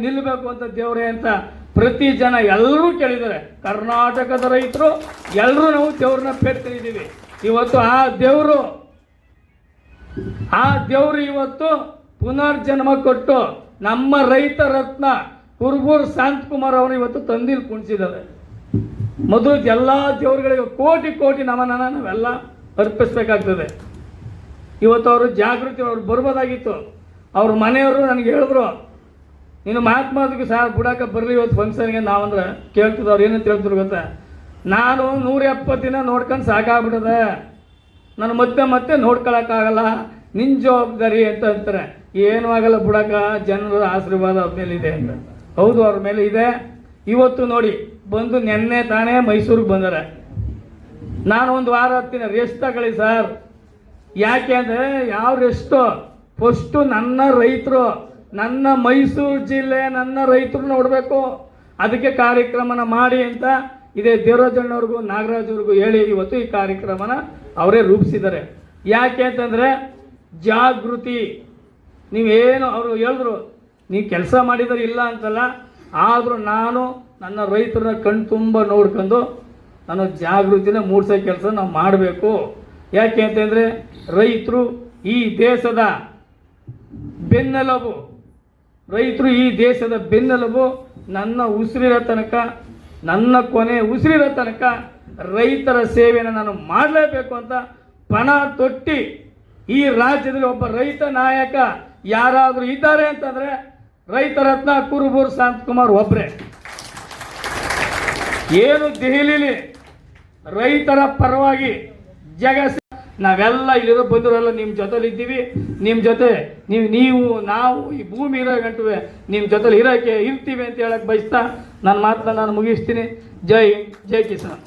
ನಿಲ್ಲಬೇಕು ಅಂತ ದೇವರೇ ಅಂತ ಪ್ರತಿ ಜನ ಎಲ್ಲರೂ ಕೇಳಿದ್ದಾರೆ. ಕರ್ನಾಟಕದ ರೈತರು ಎಲ್ಲರೂ ನಾವು ದೇವ್ರನ್ನ ಪೇರ್ತಿದ್ದೀವಿ ಇವತ್ತು ಆ ದೇವರು ಆ ದೇವರು ಇವತ್ತು ಪುನರ್ಜನ್ಮ ಕೊಟ್ಟು ನಮ್ಮ ರೈತ ರತ್ನ ಕುರ್ಬೂರ್ ಶಾಂತ್ ಕುಮಾರ್ ಅವರು ಇವತ್ತು ತಂದಿಲ್ ಕುಣಿಸಿದ್ದಾರೆ. ಮೊದಲು ಎಲ್ಲ ದೇವರುಗಳಿಗೆ ಕೋಟಿ ಕೋಟಿ ನಮನ ನಾವೆಲ್ಲ ಅರ್ಪಿಸ್ಬೇಕಾಗ್ತದೆ. ಇವತ್ತು ಅವರು ಜಾಗೃತಿ ಅವ್ರು ಬರ್ಬೋದಾಗಿತ್ತು. ಅವ್ರ ಮನೆಯವರು ನನಗೆ ಹೇಳಿದ್ರು ನೀನು ಅದಕ್ಕೆ ಸಹ ಬಿಡಕ್ಕೆ ಬರಲಿ ಇವತ್ತು ಫಂಕ್ಷನ್ಗೆ ನಾವಂದ್ರೆ ಕೇಳ್ತಿದ್ದು ಅವ್ರು ಏನಂತ ಹೇಳ್ತಿದ್ರು ಗೊತ್ತಾ? ನಾನು ನೂರ ಎಪ್ಪತ್ತು ದಿನ ನೋಡ್ಕೊಂಡು ಸಾಕಾಗ್ಬಿಟ್ಟದೆ. ನಾನು ಮತ್ತೆ ಮತ್ತೆ ನೋಡ್ಕೊಳಕ್ಕಾಗಲ್ಲ. ನಿನ್ನ ಜವಾಬ್ದಾರಿ ಅಂತ ಅಂತಾರೆ? ಏನೂ ಆಗಲ್ಲ ಬುಡಕ, ಜನರ ಆಶೀರ್ವಾದ ಅವ್ರ ಮೇಲೆ ಇದೆ ಅಂತ. ಹೌದು, ಅವ್ರ ಮೇಲೆ ಇದೆ. ಇವತ್ತು ನೋಡಿ, ಬಂದು ನೆನ್ನೆ ತಾನೇ ಮೈಸೂರಿಗೆ ಬಂದಾರೆ. ನಾನು ಒಂದು ವಾರ ಹತ್ತಿನ ರೆಸ್ಟ್ ತಗೊಳ್ಳಿ ಸರ್ ಯಾಕೆ ಅಂದರೆ ಯಾವ ರೆಸ್ಟು ಫಸ್ಟು ನನ್ನ ರೈತರು. ನನ್ನ ಮೈಸೂರು ಜಿಲ್ಲೆ ನನ್ನ ರೈತರು ನೋಡಬೇಕು. ಅದಕ್ಕೆ ಕಾರ್ಯಕ್ರಮನ ಮಾಡಿ ಅಂತ ಇದೇ ದೇವರಾಜಣ್ಣವ್ರಿಗೂ, ನಾಗರಾಜವ್ರಿಗೂ ಹೇಳಿ ಇವತ್ತು ಈ ಕಾರ್ಯಕ್ರಮನ ಅವರೇ ರೂಪಿಸಿದ್ದಾರೆ. ಯಾಕೆ ಅಂತಂದರೆ ಜಾಗೃತಿ. ನೀವೇನು ಅವರು ಹೇಳಿದ್ರು ನೀವು ಕೆಲಸ ಮಾಡಿದರೆ ಇಲ್ಲ ಅಂತಲ್ಲ, ಆದರೂ ನಾನು ನನ್ನ ರೈತರನ್ನ ಕಣ್ ತುಂಬ ನೋಡ್ಕೊಂಡು ನಾನು ಜಾಗೃತಿನ ಮೂಡಿಸೋ ಕೆಲಸ ನಾವು ಮಾಡಬೇಕು. ಯಾಕೆ ಅಂತಂದರೆ ರೈತರು ಈ ದೇಶದ ಬೆನ್ನೆಲುಬು. ರೈತರು ಈ ದೇಶದ ಬೆನ್ನೆಲುಬು, ನನ್ನ ಉಸಿರಿರೋ ತನಕ, ನನ್ನ ಕೊನೆ ಉಸಿರಿರೋ ತನಕ ರೈತರ ಸೇವೆಯನ್ನು ನಾನು ಮಾಡಲೇಬೇಕು ಅಂತ ಪಣ ತೊಟ್ಟಿ ಈ ರಾಜ್ಯದಲ್ಲಿ ಒಬ್ಬ ರೈತ ನಾಯಕ ಯಾರಾದರೂ ಇದ್ದಾರೆ ಅಂತಂದರೆ ರೈತ ರತ್ನ ಕುರುಬೂರು ಶಾಂತಕುಮಾರ್ ಒಬ್ಬರೇ ಏನು ದೆಹಲಿಲಿ ರೈತರ ಪರವಾಗಿ ಜಗ ನಾವೆಲ್ಲ ಇಲ್ಲಿರೋ ಬಂದಿರೋಲ್ಲ ನಿಮ್ಮ ಜೊತೆಲಿ ಇದ್ದೀವಿ. ನಿಮ್ಮ ಜೊತೆ ನೀವು ನೀವು ನಾವು ಈ ಭೂಮಿ ಇರೋ ಗಂಟುವೆ ನಿಮ್ಮ ಜೊತೆಲಿ ಇರೋಕ್ಕೆ ಇರ್ತೀವಿ ಅಂತ ಹೇಳಕ್ಕೆ ಬಯಸ್ತಾ ನನ್ನ ಮಾತನ್ನ ನಾನು ಮುಗಿಸ್ತೀನಿ. ಜೈ ಜೈ ಕಿಸಾನ್.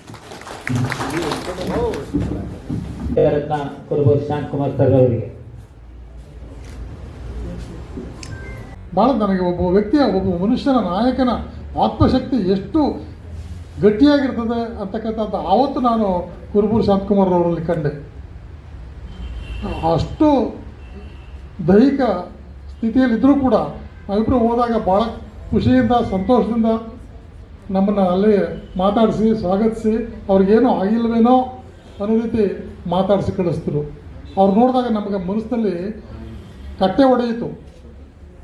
ರತ್ನ ಕುರುಬೂರು ಶಾಂತಕುಮಾರ್ ಸರ್ ಅವರಿಗೆ. ಭಾಳ ನನಗೆ ಒಬ್ಬ ವ್ಯಕ್ತಿಯ ಒಬ್ಬ ಮನುಷ್ಯನ ನಾಯಕನ ಆತ್ಮಶಕ್ತಿ ಎಷ್ಟು ಗಟ್ಟಿಯಾಗಿರ್ತದೆ ಅಂತಕ್ಕಂಥದ್ದು ಆವತ್ತು ನಾನು ಕುರುಬೂರು ಶಾಂತಕುಮಾರ್ ಅವರಲ್ಲಿ ಕಂಡೆ. ಅಷ್ಟು ದೈಹಿಕ ಸ್ಥಿತಿಯಲ್ಲಿದ್ದರೂ ಕೂಡ ನಾವಿಬ್ಬರು ಹೋದಾಗ ಭಾಳ ಖುಷಿಯಿಂದ, ಸಂತೋಷದಿಂದ ನಮ್ಮನ್ನು ಅಲ್ಲಿ ಮಾತಾಡಿಸಿ, ಸ್ವಾಗತಿಸಿ, ಅವ್ರಿಗೇನೂ ಆಗಿಲ್ಲವೇನೋ ಅನ್ನೋ ರೀತಿ ಮಾತಾಡಿಸಿ ಕಳಿಸ್ತರು ಅವ್ರು ನೋಡಿದಾಗ ನಮಗೆ ಮನಸ್ಸಿನಲ್ಲಿ ಕಟ್ಟೆ ಒಡೆಯಿತು.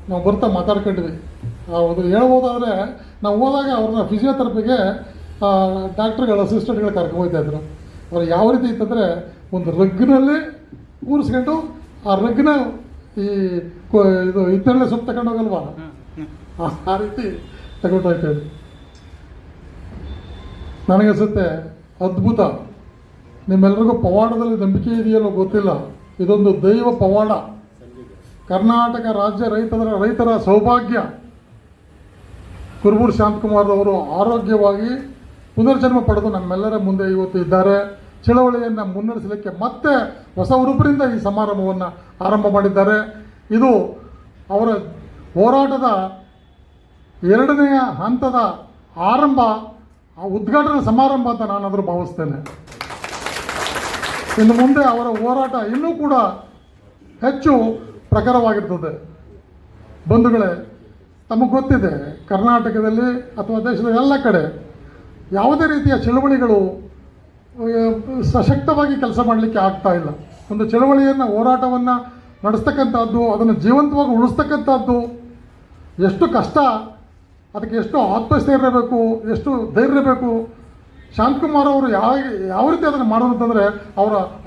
ನಾವು ಬರ್ತಾ ಮಾತಾಡ್ಕೊಂಡ್ವಿ ಅದು ಹೇಳ್ಬೋದಾದರೆ, ನಾವು ಹೋದಾಗ ಅವ್ರನ್ನ ಫಿಸಿಯೋಥೆರಪಿಗೆ ಡಾಕ್ಟ್ರುಗಳ, ಅಸಿಸ್ಟೆಂಟ್ಗಳು ಕರ್ಕೊಂಡು ಹೋಗ್ತಾಯಿದ್ರು ಅವ್ರು ಯಾವ ರೀತಿ ಇತ್ತಂದರೆ, ಒಂದು ರಗ್ಗಿನಲ್ಲಿ ಕೂರಿಸ್ಕೊಂಡು ಆ ರಗ್ನ ಈ ಇದು ಇದ್ದರಲ್ಲೇ ಸುತ್ತ ತಗೊಂಡು ಹೋಗಲ್ವಾ? ಆ- ರೀತಿ ತಗೊಂಡೋಗ್ತಾ ಇದ್ವಿ ಇದ್ರು ನನಗನ್ಸುತ್ತೆ ಅದ್ಭುತ. ನಿಮ್ಮೆಲ್ಲರಿಗೂ ಪವಾಡದಲ್ಲಿ ನಂಬಿಕೆ ಇದೆಯಲ್ಲೋ ಗೊತ್ತಿಲ್ಲ. ಇದೊಂದು ದೈವ ಪವಾಡ. ಕರ್ನಾಟಕ ರಾಜ್ಯ ರೈತರ ರೈತರ ಸೌಭಾಗ್ಯ. ಕುರುಬೂರು ಶಾಂತಕುಮಾರ್ ಅವರು ಆರೋಗ್ಯವಾಗಿ ಪುನರ್ಜನ್ಮ ಪಡೆದು ನಮ್ಮೆಲ್ಲರ ಮುಂದೆ ಇವತ್ತು ಇದ್ದಾರೆ. ಚಳವಳಿಯನ್ನು ಮುನ್ನಡೆಸಲಿಕ್ಕೆ ಮತ್ತೆ ಹೊಸ ಉರುಪಿನಿಂದ ಈ ಸಮಾರಂಭವನ್ನು ಆರಂಭ ಮಾಡಿದ್ದಾರೆ. ಇದು ಅವರ ಹೋರಾಟದ ಎರಡನೆಯ ಹಂತದ ಆರಂಭ ಉದ್ಘಾಟನಾ ಸಮಾರಂಭ ಅಂತ ನಾನಾದರೂ ಭಾವಿಸ್ತೇನೆ. ಇನ್ನು ಮುಂದೆ ಅವರ ಹೋರಾಟ ಇನ್ನೂ ಕೂಡ ಹೆಚ್ಚು ಪ್ರಖರವಾಗಿರ್ತದೆ. ಬಂಧುಗಳೇ, ತಮಗೆ ಗೊತ್ತಿದೆ, ಕರ್ನಾಟಕದಲ್ಲಿ ಅಥವಾ ದೇಶದ ಎಲ್ಲ ಕಡೆ ಯಾವುದೇ ರೀತಿಯ ಚಳವಳಿಗಳು ಸಶಕ್ತವಾಗಿ ಕೆಲಸ ಮಾಡಲಿಕ್ಕೆ ಆಗ್ತಾ ಇಲ್ಲ. ಒಂದು ಚಳವಳಿಯನ್ನು, ಹೋರಾಟವನ್ನು ನಡೆಸ್ತಕ್ಕಂಥದ್ದು, ಅದನ್ನು ಜೀವಂತವಾಗಿ ಉಳಿಸ್ತಕ್ಕಂಥದ್ದು ಎಷ್ಟು ಕಷ್ಟ, ಅದಕ್ಕೆ ಎಷ್ಟು ಆತ್ಮಸ್ಥೈರ್ಯ ಇರಬೇಕು, ಎಷ್ಟು ಧೈರ್ಯ ಬೇಕು ಶಾಂತಕುಮಾರ್ ಅವರು ಯಾವ ಯಾವ ರೀತಿ ಅದನ್ನು ಮಾಡೋದಂತಂದರೆ, ಅವರ